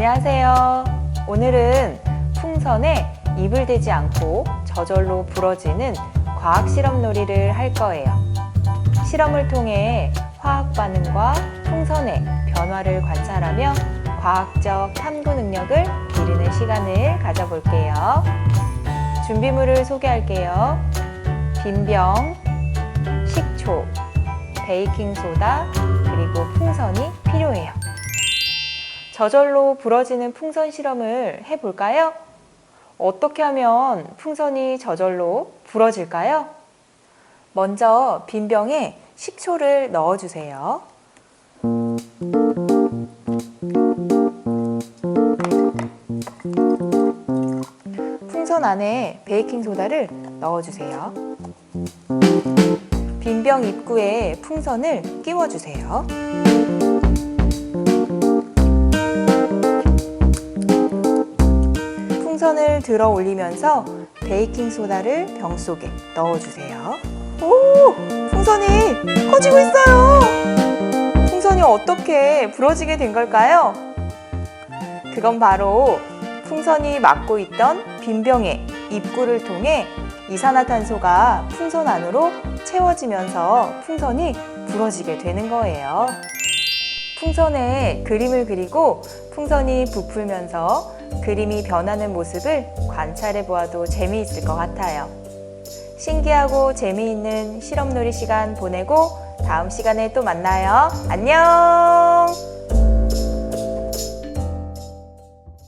안녕하세요. 오늘은 풍선에 입을 대지 않고 저절로 부러지는 과학 실험 놀이를 할 거예요. 실험을 통해 화학 반응과 풍선의 변화를 관찰하며 과학적 탐구 능력을 기르는 시간을 가져볼게요. 준비물을 소개할게요. 빈병, 식초, 베이킹소다, 저절로 부러지는 풍선 실험을 해볼까요? 어떻게 하면 풍선이 저절로 부러질까요? 먼저 빈 병에 식초를 넣어주세요. 풍선 안에 베이킹소다를 넣어주세요. 빈병 입구에 풍선을 끼워주세요. 풍선을 들어 올리면서 베이킹 소다를 병 속에 넣어주세요. 오! 풍선이 커지고 있어요! 풍선이 어떻게 부러지게 된 걸까요? 그건 바로 풍선이 막고 있던 빈병의 입구를 통해 이산화탄소가 풍선 안으로 채워지면서 풍선이 부러지게 되는 거예요. 풍선에 그림을 그리고 풍선이 부풀면서 그림이 변하는 모습을 관찰해 보아도 재미있을 것 같아요. 신기하고 재미있는 실험놀이 시간 보내고 다음 시간에 또 만나요. 안녕!